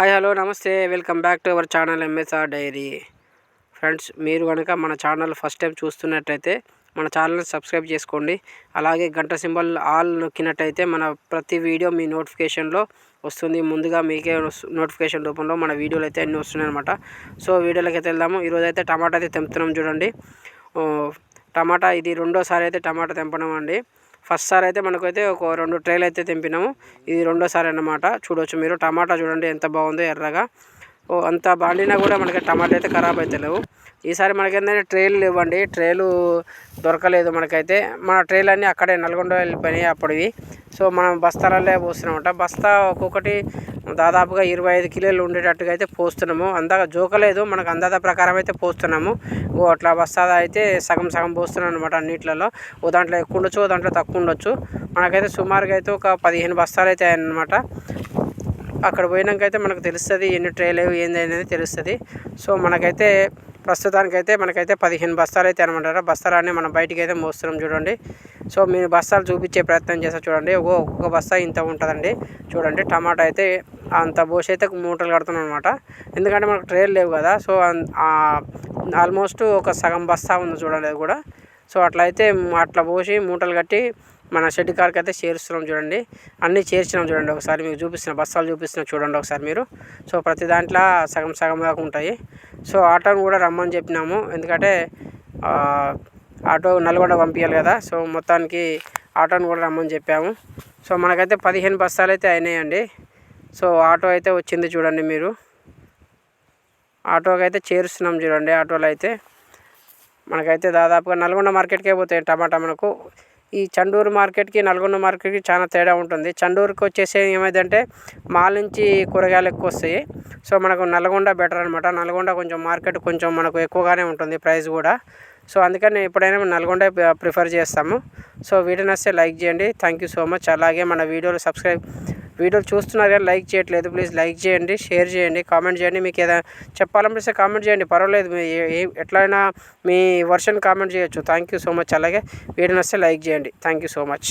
Hi hello నమస్తే. Welcome back to our channel MSR diary. Friends మీరు కనుక మన ఛానల్ ఫస్ట్ టైం చూస్తున్నట్టయితే మన ఛానల్ సబ్స్క్రైబ్ చేసుకోండి. అలాగే గంట సింబల్ ఆల్ నొక్కినట్టయితే మన ప్రతి వీడియో మీ నోటిఫికేషన్లో వస్తుంది. ముందుగా మీకే నోటిఫికేషన్ రూపంలో మన వీడియోలు అయితే అన్నీ వస్తున్నాయి అనమాట సో వీడియోలోకి అయితే వెళ్దాము. ఈరోజు అయితే టమాటా అయితే తెంపుతున్నాం చూడండి. టమాటా ఇది రెండోసారి అయితే టమాటా తెంపడం అండి. ఫస్ట్ సారి అయితే మనకైతే ఒక రెండు ట్రేలు అయితే తెంపినాము. ఇది రెండోసారి అన్నమాట. చూడొచ్చు మీరు. టమాటా చూడండి ఎంత బాగుందో ఎర్రగా. ఓ అంత బాండినా కూడా మనకి టమాటా అయితే ఖరాబ్ అయితే లేవు. ఈసారి మనకి ఏంటంటే ట్రేలు ఇవ్వండి ట్రేలు దొరకలేదు మనకైతే. మన ట్రేలు అన్నీ అక్కడే నల్గొండ వెళ్ళిపోయినాయి అప్పటివి. సో మనం బస్తాలల్లే పోస్తున్నామంట బస్తా ఒక్కొక్కటి దాదాపుగా ఇరవై ఐదు కిలోలు ఉండేటట్టుగా అయితే పోస్తున్నాము. అందాక జోకలేదు మనకు అందాత ప్రకారం అయితే పోస్తున్నాము. ఓ అట్లా బస్తాద అయితే సగం సగం పోస్తున్నాం అనమాట నీటిలలో ఓ దాంట్లో ఎక్కువ ఉండొచ్చు ఓ దాంట్లో తక్కువ ఉండొచ్చు. మనకైతే సుమారుగా అయితే ఒక పదిహేను బస్తాలు అయితే అన్నమాట అక్కడ పోయినాకైతే అయితే మనకు తెలుస్తుంది ఎన్ని ట్రైలు ఏంది అనేది తెలుస్తుంది. సో మనకైతే ప్రస్తుతానికైతే మనకైతే పదిహేను బస్తాలు అయితే అనమాట బస్తాలన్నీ మనం బయటికి అయితే మోస్తున్నాం చూడండి. సో మీరు బస్తాలు చూపించే ప్రయత్నం చేస్తా చూడండి. ఒక్కో ఒక్కొక్క బస్తా ఇంత ఉంటుందండి. చూడండి టమాటా అయితే అంత పోసి అయితే మూటలు కడుతున్నాం అనమాట ఎందుకంటే మనకు ట్రైలు లేవు కదా. సో ఆల్మోస్ట్ ఒక సగం బస్తా ఉంది చూడండి అది కూడా. సో అట్లయితే అట్లా పోసి మూటలు కట్టి మన షెడ్ కార్కి అయితే చేరుస్తున్నాం చూడండి. అన్నీ చేర్చినాం చూడండి. ఒకసారి మీకు చూపిస్తున్న బస్తాలు చూపిస్తున్నా చూడండి ఒకసారి మీరు. సో ప్రతి దాంట్లో సగం సగం దాకా ఉంటాయి. సో ఆటోని కూడా రమ్మని చెప్పినాము. ఎందుకంటే ఆటో నల్గొండ పంపించాలి కదా. సో మొత్తానికి ఆటోని కూడా రమ్మని చెప్పాము. సో మనకైతే పదిహేను బస్తాలు అయితే అయినాయండి. సో ఆటో అయితే వచ్చింది చూడండి మీరు. ఆటోకి అయితే చేరుస్తున్నాం చూడండి ఆటోలో అయితే. మనకైతే దాదాపుగా నల్గొండ మార్కెట్కే పోతాయి టమాటా మనకు. ఈ చండూరు మార్కెట్కి నల్గొండ మార్కెట్కి చాలా తేడా ఉంటుంది. చండూరుకి వచ్చేసి ఏమైందంటే మాల్ నుంచి కూరగాయలు ఎక్కువ వస్తాయి. సో మనకు నల్గొండ బెటర్ అనమాట నల్గొండ కొంచెం మార్కెట్ కొంచెం మనకు ఎక్కువగానే ఉంటుంది ప్రైస్ కూడా. సో అందుకని ఎప్పుడైనా నల్గొండ ప్రిఫర్ చేస్తాము. సో వీడియో వస్తే లైక్ చేయండి. Thank you so much. అలాగే మన వీడియోలు సబ్స్క్రైబ్ వీడియోలు చూస్తున్నారు కానీ లైక్ చేయట్లేదు. ప్లీజ్ లైక్ చేయండి షేర్ చేయండి కామెంట్ చేయండి. మీకు ఏదైనా చెప్పాలనిపిస్తే కామెంట్ చేయండి. పర్వాలేదు మీ ఎట్లయినా మీ వర్షన్ కామెంట్ చేయొచ్చు. థ్యాంక్ యూ సో మచ్ అలాగే వీడియో వస్తే లైక్ చేయండి. Thank you so much